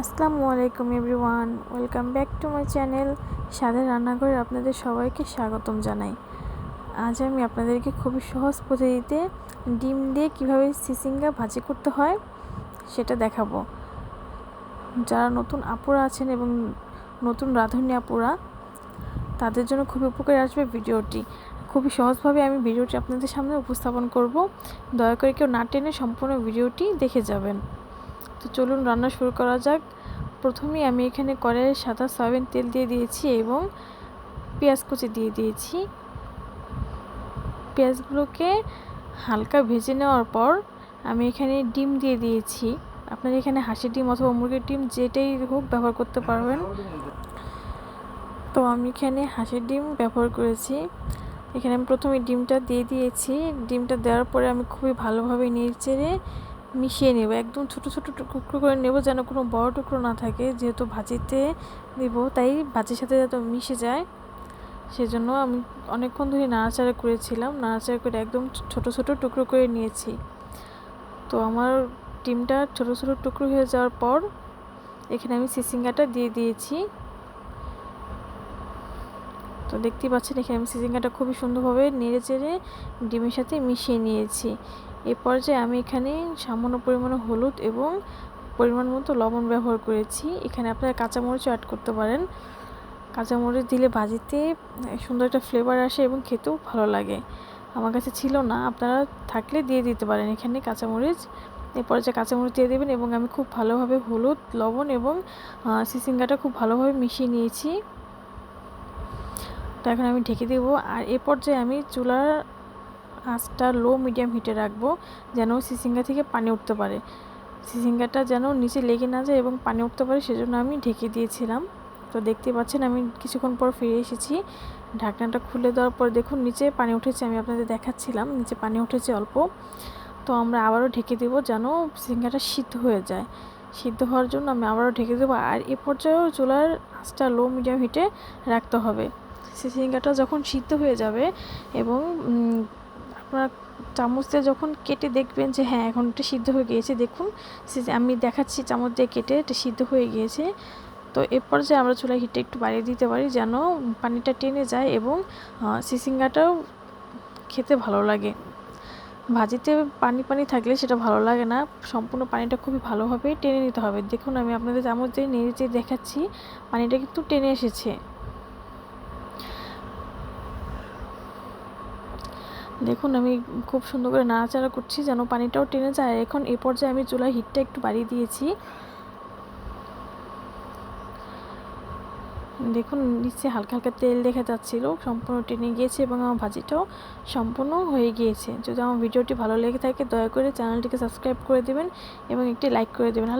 আসসালামু আলাইকুম everyone, welcome back to my channel স্বাদের রান্নাঘরে আপনাদের সবাইকে স্বাগতম জানাই। আজ আমি আপনাদেরকে খুবই সহজ পদ্ধতিতে ডিম দিয়ে কীভাবে সিসিঙ্গা ভাজি করতে হয় সেটা দেখাবো। যারা নতুন আপুরা আছেন এবং নতুন রাঁধুনি আপুরা, তাদের জন্য খুবই উপকারে আসবে ভিডিওটি। খুবই সহজভাবে আমি ভিডিওটি আপনাদের সামনে উপস্থাপন করব। দয়া করে কেউ না টেনে সম্পূর্ণ ভিডিওটি দেখে যাবেন। তো চলুন রান্না শুরু করা যাক। প্রথমেই আমি এখানে কড়াইয়ে সাদা সয়াবিন তেল দিয়ে দিয়েছি এবং পেঁয়াজ কুচি দিয়ে দিয়েছি। পেঁয়াজগুলোকে হালকা ভেজে নেওয়ার পর আমি এখানে ডিম দিয়ে দিয়েছি। আপনার এখানে হাঁসের ডিম অথবা মুরগির ডিম যেটাই হোক ব্যবহার করতে পারবেন। তো আমি এখানে হাঁসের ডিম ব্যবহার করেছি। এখানে আমি প্রথমে ডিমটা দিয়ে দিয়েছি। ডিমটা দেওয়ার পরে আমি খুবই ভালোভাবে নেড়ে চেড়ে মিশিয়ে নেব, একদম ছোট ছোট টুকরো করে নেব যেন কোনো বড় টুকরো না থাকে। যেহেতু ভাজিতে দেব, তাই ভাজির সাথে যাতে মিশে যায়, সেজন্য আমি অনেকক্ষণ ধরে নাড়াচাড়া করেছিলাম। নাড়াচাড়া করে একদম ছোট ছোট টুকরো করে নিয়েছি। তো আমার ডিমটা ছোট ছোট টুকরো হয়ে যাওয়ার পর এখানে আমি সিসিঙ্গাটা দিয়ে দিয়েছি। তো দেখতেই পাচ্ছেন এখানে আমি সিজিঙ্গাটা খুবই সুন্দরভাবে নেড়ে চেড়ে ডিমের সাথে মিশিয়ে নিয়েছি। এ পর্যায়ে আমি এখানে সামান্য পরিমাণে হলুদ এবং পরিমাণ মতো লবণ ব্যবহার করেছি। এখানে আপনারা কাঁচামরিচও অ্যাড করতে পারেন। কাঁচামরিচ দিলে ভাজিতে সুন্দর একটা ফ্লেভার আসে এবং খেতেও ভালো লাগে। আমার কাছে ছিল না, আপনারা থাকলে দিয়ে দিতে পারেন এখানে কাঁচামরিচ। এরপর যে কাঁচামরিচ দিয়ে দেবেন এবং আমি খুব ভালোভাবে হলুদ, লবণ এবং সিসিঙ্গাটা খুব ভালোভাবে মিশিয়ে নিয়েছি। তো এখন আমি ঢেকে দেবো। আর এ পর্যায়ে আমি চুলার আঁচটা লো মিডিয়াম হিটে রাখব যেন সিসিঙ্গা থেকে পানি উঠতে পারে। সিসিঙ্গাটা যেন নিচে লেগে না যায় এবং পানি উঠতে পারে সেজন্য আমি ঢেকে দিয়েছিলাম। তো দেখতে পাচ্ছেন আমি কিছুক্ষণ পর ফিরে এসেছি। ঢাকনাটা খুলে দেওয়ার পর দেখুন নিচে পানি উঠেছে, আমি আপনাদের দেখাচ্ছিলাম। নিচে পানি উঠেছে অল্প। তো আমরা আবারও ঢেকে দেবো যেন সিঙ্গাটা সিদ্ধ হয়ে যায়। সিদ্ধ হওয়ার জন্য আমি আবারও ঢেকে দেবো। আর এ পর্যায়েও চুলার আঁচটা লো মিডিয়াম হিটে রাখতে হবে। সিঙ্গাটা যখন সিদ্ধ হয়ে যাবে এবং আপনার চামচ দিয়ে যখন কেটে দেখবেন যে হ্যাঁ এখন এটা সিদ্ধ হয়ে গিয়েছে, দেখুন। আমি দেখাচ্ছি চামচ দিয়ে কেটে এটা সিদ্ধ হয়ে গিয়েছে। তো এরপর যে আমরা চুলা হিটটা একটু বাড়িয়ে দিতে পারি যেন পানিটা টেনে যায় এবং সিসিঙ্গাটাও খেতে ভালো লাগে। ভাজিতে পানি পানি থাকলে সেটা ভালো লাগে না। সম্পূর্ণ পানিটা খুবই ভালোভাবে টেনে নিতে হবে। দেখুন, আমি আপনাদের চামচ দিয়ে নেড়ে দেখাচ্ছি। পানিটা কিন্তু টেনে এসেছে। দেখুন, আমি খুব সুন্দর করে নাড়াচাড়া করছি যেন পানিটাও টেনে যায়। এখন এ পর্যায়ে আমি চুলার হিটটা একটু বাড়িয়ে দিয়েছি। দেখুন, নিচে হালকা হালকা তেল দেখা যাচ্ছিল, সম্পূর্ণ টেনে গিয়েছে এবং আমার ভাজিটাও সম্পূর্ণ হয়ে গিয়েছে। যদি আমার ভিডিওটি ভালো লেগে থাকে, দয়া করে চ্যানেলটিকে সাবস্ক্রাইব করে দেবেন এবং একটি লাইক করে দেবেন।